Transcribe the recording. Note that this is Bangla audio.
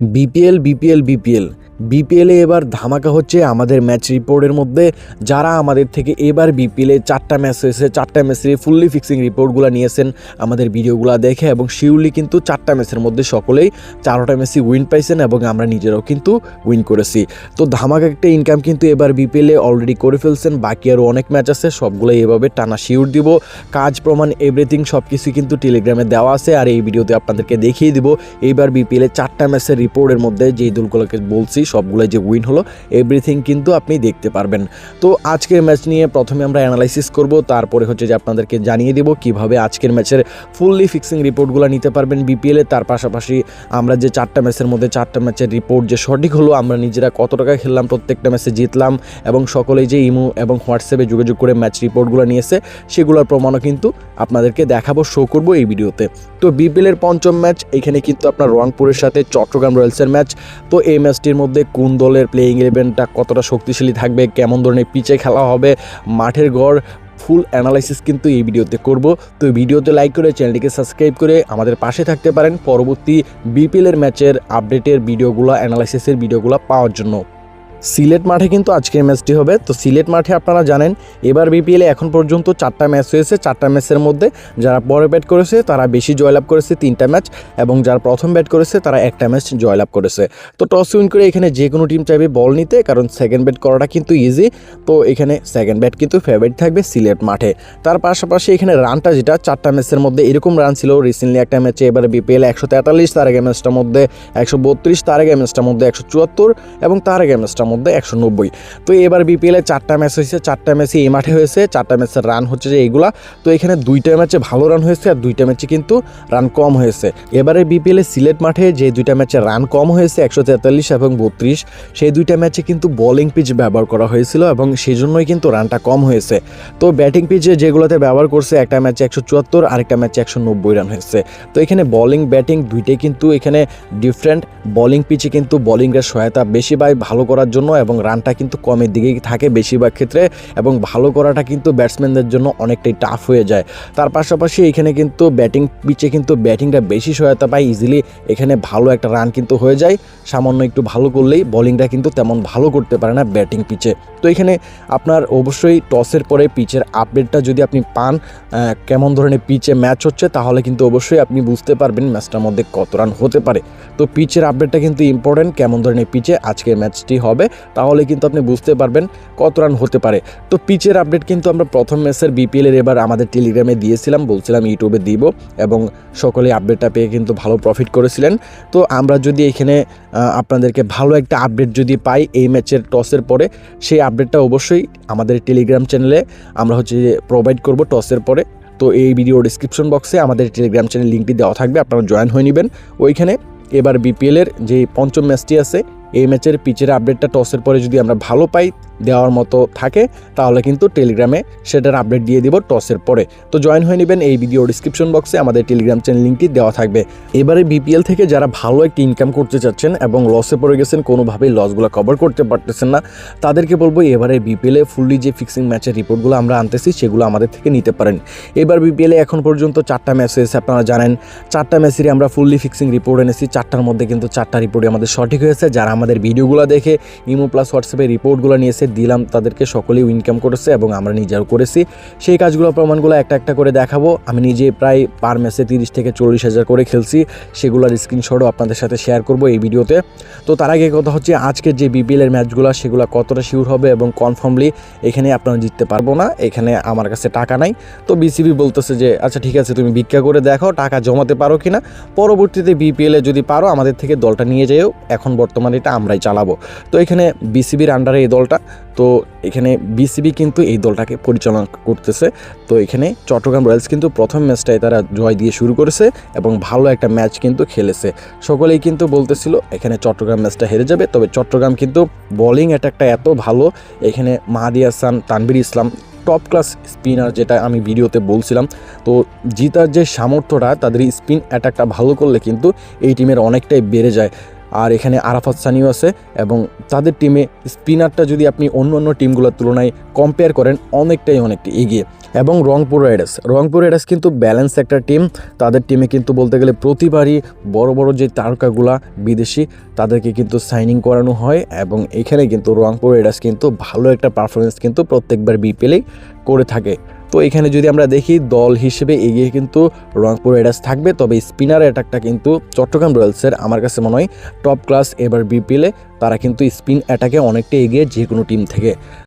BPL BPL BPL. বিপিএলে এবার ধামাকা হচ্ছে আমাদের ম্যাচ রিপোর্টের মধ্যে। যারা আমাদের থেকে এবার বিপিএলে চারটা ম্যাচ হয়েছে চারটা ম্যাচের ফুললি ফিক্সিং রিপোর্টগুলো নিয়েছেন, আমাদের ভিডিওগুলো দেখে এবং শিউলি কিন্তু চারটা ম্যাচের মধ্যে সকলেই চারোটা ম্যাচই উইন পাইছেন এবং আমরা নিজেরাও কিন্তু উইন করেছি। তো ধামাকা একটা ইনকাম কিন্তু এবার বিপিএলে অলরেডি করে ফেলছেন, বাকি আরও অনেক ম্যাচ আছে সবগুলো এভাবে টানা শিউর দিব। কাজ, প্রমাণ এভরিথিং সব কিছু কিন্তু টেলিগ্রামে দেওয়া আছে আর এই ভিডিওতে আপনাদেরকে দেখিয়ে দিব। এইবার বিপিএলে চারটা ম্যাচের রিপোর্টের মধ্যে যেই দলগুলোকে বলছি সবগুলো যে উইন হলো এভরিথিং কিন্তু আপনি দেখতে পারবেন। তো আজকের ম্যাচ নিয়ে প্রথমে আমরা অ্যানালাইসিস করব, তারপরে হচ্ছে যে আপনাদেরকে জানিয়ে দেব কীভাবে আজকের ম্যাচের ফুললি ফিক্সিং রিপোর্টগুলো নিতে পারবেন বিপিএলে তার পাশাপাশি আমরা যে চারটা ম্যাচের মধ্যে চারটা ম্যাচের রিপোর্ট যে সঠিক হলো, আমরা নিজেরা কত টাকা খেললাম, প্রত্যেকটা ম্যাচে জিতলাম এবং সকলেই যে ইমো এবং হোয়াটসঅ্যাপে যোগাযোগ করে ম্যাচ রিপোর্টগুলো নিয়েছে, সেগুলোর প্রমাণও কিন্তু আপনাদেরকে দেখাবো শো করব এই ভিডিওতে। তো বিপিএলের পঞ্চম ম্যাচ এখানে কিন্তু আপনার রংপুরের সাথে চট্টগ্রাম রয়্যালসের ম্যাচ তো এই ম্যাচটির মধ্যে কোন দলের প্লেইং ইলেভেনটা কতটা শক্তিশালী থাকবে, কেমন ধরনের পিচে খেলা হবে, মাঠের গড় ফুল অ্যানালাইসিস কিন্তু এই ভিডিওতে করব। তো ভিডিওতে লাইক করে চ্যানেলটিকে সাবস্ক্রাইব করে আমাদের পাশে থাকতে পারেন পরবর্তী বিপিএলের ম্যাচের আপডেটের ভিডিওগুলো অ্যানালাইসিসের ভিডিওগুলো পাওয়ার জন্য। সিলেট মাঠে কিন্তু আজকের ম্যাচটি হবে। তো সিলেট মাঠে আপনারা জানেন, এবার বিপিএলে এখন পর্যন্ত চারটা ম্যাচ হয়েছে। চারটা ম্যাচের মধ্যে যারা পরে ব্যাট করেছে, তারা বেশি জয়লাভ করেছে তিনটা ম্যাচ এবং যারা প্রথম ব্যাট করেছে, তারা একটা ম্যাচ জয়লাভ করেছে। তো টস উইন করে এখানে যে কোনো টিম চাইবে বল নিতে, কারণ সেকেন্ড ব্যাট করাটা কিন্তু ইজি তো এখানে সেকেন্ড ব্যাট কিন্তু ফেভারিট থাকবে সিলেট মাঠে। তার পাশাপাশি এখানে রানটা যেটা, চারটা ম্যাচের মধ্যে এরকম রান ছিল। রিসেন্টলি একটা ম্যাচে এবার বিপিএল একশো তেতাল্লিশ, তার আগে ম্যাচটার মধ্যে একশো বত্রিশ, তার আগে ম্যাচটার মধ্যে একশো চুয়াত্তর এবং তার আগে ম্যাচটার মধ্যে একশো নব্বই। তো এবার বিপিএলে চারটা ম্যাচ হয়েছে, চারটা ম্যাচে এই মাঠে হয়েছে, চারটা ম্যাচের রান হচ্ছে যে এইগুলা। তো এখানে দুইটা ম্যাচে ভালো রান হয়েছে আর দুইটা ম্যাচে কিন্তু রান কম হয়েছে। এবারে বিপিএলে সিলেট মাঠে যে দুইটা ম্যাচে রান কম হয়েছে, একশো তেতাল্লিশ এবং বত্রিশ, সেই দুইটা ম্যাচে কিন্তু বোলিং পিচ ব্যবহার করা হয়েছিল এবং সেই জন্যই কিন্তু রানটা কম হয়েছে। তো ব্যাটিং পিচে যেগুলোতে ব্যবহার করছে, একটা ম্যাচে একশো চুয়াত্তর, আরেকটা ম্যাচে একশো নব্বই রান হয়েছে। তো এখানে বোলিং ব্যাটিং দুইটাই কিন্তু এখানে ডিফারেন্ট বোলিং পিচে কিন্তু বোলিংয়ের সহায়তা বেশি পায় ভালো করার জন্য এবং রানটা কিন্তু কমের দিকেই থাকে বেশিরভাগ ক্ষেত্রে এবং ভালো করাটা কিন্তু ব্যাটসম্যানদের জন্য অনেকটাই টাফ হয়ে যায়। তার পাশাপাশি এখানে কিন্তু ব্যাটিং পিচে কিন্তু ব্যাটিংটা বেশি সহায়তা পায় ইজিলি এখানে ভালো একটা রান কিন্তু হয়ে যায়। সামান্য একটু ভালো করলেই বোলিংটা কিন্তু তেমন ভালো করতে পারে না ব্যাটিং পিচে তো এখানে আপনার অবশ্যই টসের পরে পিচের আপডেটটা যদি আপনি পান কেমন ধরনের পিচে ম্যাচ হচ্ছে তাহলে কিন্তু অবশ্যই আপনি বুঝতে পারবেন ম্যাচটার মধ্যে কত রান হতে পারে। তো পিচের আপডেটটা কিন্তু ইম্পর্টেন্ট কেমন ধরনের পিচে আজকের ম্যাচটি হবে। তাহলে কিন্তু আপনি বুঝতে পারবেন কত রান হতে পারে। তো পিচের আপডেট কিন্তু আমরা প্রথম ম্যাচের বিপিএলের এবার আমাদের টেলিগ্রামে দিয়েছিলাম, বলছিলাম ইউটিউবে দিব এবং সকলে আপডেটটা পেয়ে কিন্তু ভালো প্রফিট করেছিলেন। তো আমরা যদি এখানে আপনাদেরকে ভালো একটা আপডেট যদি পাই এই ম্যাচের টসের পরে, সেই আপডেটটা অবশ্যই আমাদের টেলিগ্রাম চ্যানেলে আমরা হচ্ছে প্রোভাইড করব টসের পরে। তো এই ভিডিও ডিসক্রিপশন বক্সে আমাদের টেলিগ্রাম চ্যানেল লিঙ্কটি দেওয়া থাকবে, আপনারা জয়েন হয়ে নেবেন। ওইখানে এবার বিপিএলের যে পঞ্চম ম্যাচটি আছে এই ম্যাচের পিচের আপডেটটা টসের পরে যদি আমরা ভালো পাই দেওয়ার মতো থাকে, তাহলে কিন্তু টেলিগ্রামে সেটার আপডেট দিয়ে দিব টসের পরে। তো জয়েন হয়ে নেবেন এই ভিডিও ডিসক্রিপশন বক্সে আমাদের টেলিগ্রাম চ্যানেল লিঙ্কটি দেওয়া থাকবে। এবারে বিপিএল থেকে যারা ভালো একটি ইনকাম করতে চাচ্ছেন এবং লসে পড়ে গেছেন, কোনোভাবেই লসগুলো কভার করতে পারতেছেন না, তাদেরকে বলব এবারে বিপিএলে ফুললি যে ফিক্সিং ম্যাচের রিপোর্টগুলো আমরা আনতেছি, সেগুলো আমাদের থেকে নিতে পারেন। এবার বিপিএলে এখন পর্যন্ত চারটা ম্যাচ হয়েছে, আপনারা জানেন। চারটা ম্যাচেরই আমরা ফুললি ফিক্সিং রিপোর্ট এনেছি, চারটার মধ্যে কিন্তু চারটা রিপোর্টই আমাদের সঠিক হয়েছে। যারা আমাদের ভিডিওগুলো দেখে ইমো প্লাস হোয়াটসঅ্যাপে রিপোর্টগুলো নিয়েছে দিলাম, তাদেরকে সকলেই ইনকাম করেছে এবং আমরা নিজেও করেছি। সেই কাজগুলো প্রমাণগুলো একটা একটা করে দেখাবো। আমি নিজে প্রায় পার ম্যাচে তিরিশ থেকে চল্লিশ হাজার করে খেলছি। সেগুলোর স্ক্রিনশটও আপনাদের সাথে শেয়ার করব এই ভিডিওতে। তো তার আগে কথা হচ্ছে, আজকের যে বিপিএলের ম্যাচগুলো সেগুলো কতটা শিওর হবে এবং কনফার্মলি এখানে আপনারা জিততে পারব না? এখানে আমার কাছে টাকা নাই। তো বিসিবি বলতেছে যে আচ্ছা ঠিক আছে, তুমি ভিক্ষা করে দেখো, টাকা জমাতে পারো কি না পরবর্তীতে বিপিএলে যদি পারো, আমাদের থেকে দলটা নিয়ে যেও এখন বর্তমানে এটা আমরাই চালাবো। তো এখানে বিসিবির আন্ডারে এই দলটা। তো এখানে বিসিবি কিন্তু এই দলটাকে পরিচালনা করতেছে। তো এখানে চট্টগ্রাম রয়্যালস কিন্তু প্রথম ম্যাচটায় তারা জয় দিয়ে শুরু করেছে এবং ভালো একটা ম্যাচ কিন্তু খেলেছে। সকলেই কিন্তু বলতেছিল, এখানে চট্টগ্রাম ম্যাচটা হেরে যাবে। তবে চট্টগ্রাম কিন্তু বোলিং অ্যাটাকটা এত ভালো, এখানে Mahadi Hasan Tanvir Islam top class spinner যেটা আমি ভিডিওতে বলছিলাম, তো জিতার যে সামর্থ্যটা, তাদের স্পিন অ্যাটাকটা ভালো করলে কিন্তু এই টিমের অনেকটাই বেড়ে যায়। আর এখানে আরাফাত সানিও আছে এবং তাদের টিমে স্পিনারটা যদি আপনি অন্য অন্য টিমগুলোর তুলনায় কম্পেয়ার করেন, অনেকটাই অনেকটা এগিয়ে। এবং রংপুর রাইডার্স। রংপুর রাইডার্স কিন্তু ব্যালেন্স একটা টিম তাদের টিমে কিন্তু বলতে গেলে প্রতিবারই বড় বড় যে তারকাগুলা বিদেশি, তাদেরকে কিন্তু সাইনিং করানো হয় এবং এখানে কিন্তু রংপুর রাইডার্স কিন্তু ভালো একটা পারফরমেন্স কিন্তু প্রত্যেকবার বিপিএলেই করে থাকে। তো এখানে যদি আমরা দেখি, দল হিসেবে এগিয়ে কিন্তু রংপুর রাইডার্স থাকবে। তবে স্পিনার অ্যাটাকটা কিন্তু চট্টগ্রাম রয়্যালসের আমার কাছে মনে হয় টপ ক্লাস এবার বিপিএলে তারা কিন্তু স্পিন অ্যাটাকে অনেকটা এগিয়ে যে কোনো টিম থেকে।